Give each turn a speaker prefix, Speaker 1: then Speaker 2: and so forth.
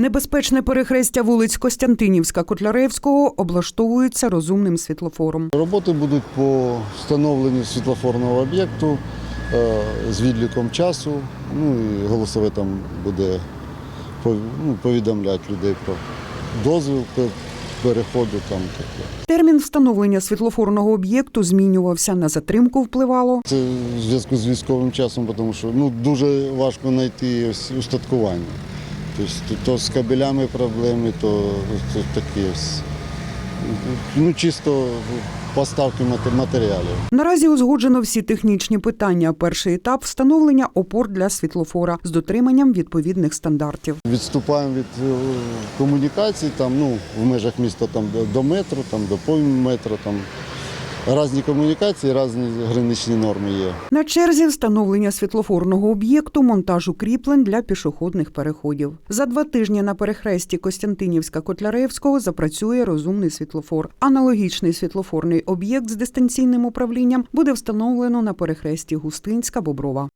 Speaker 1: Небезпечне перехрестя вулиць Костянтинівська Котляревського облаштовується розумним світлофором.
Speaker 2: Роботи будуть по встановленню світлофорного об'єкту е, з відліком часу. Ну і голосове там буде ну, повідомляти людей про дозвіл пе- переходу там таке.
Speaker 1: Термін встановлення світлофорного об'єкту змінювався. На затримку впливало
Speaker 2: Це в зв'язку з військовим часом, тому що ну, дуже важко знайти ось устаткування. Тобто то, з кабелями проблеми, то, то такі. Ну, чисто поставки матеріалів.
Speaker 1: Наразі узгоджено всі технічні питання. Перший етап встановлення опор для світлофора з дотриманням відповідних стандартів.
Speaker 2: Відступаємо від е, комунікацій, там, ну, в межах міста там, до- метру, там, до півметра, там різні комунікації, різні граничні норми є.
Speaker 1: На черзі встановлення світлофорного об'єкту, монтажу кріплень для пішохідних переходів. За два тижні на перехресті Костянтинівська Котляревського запрацює розумний світлофор. Аналогічний світлофорний об'єкт з дистанційним управлінням буде встановлено на перехресті Густинська Боброва.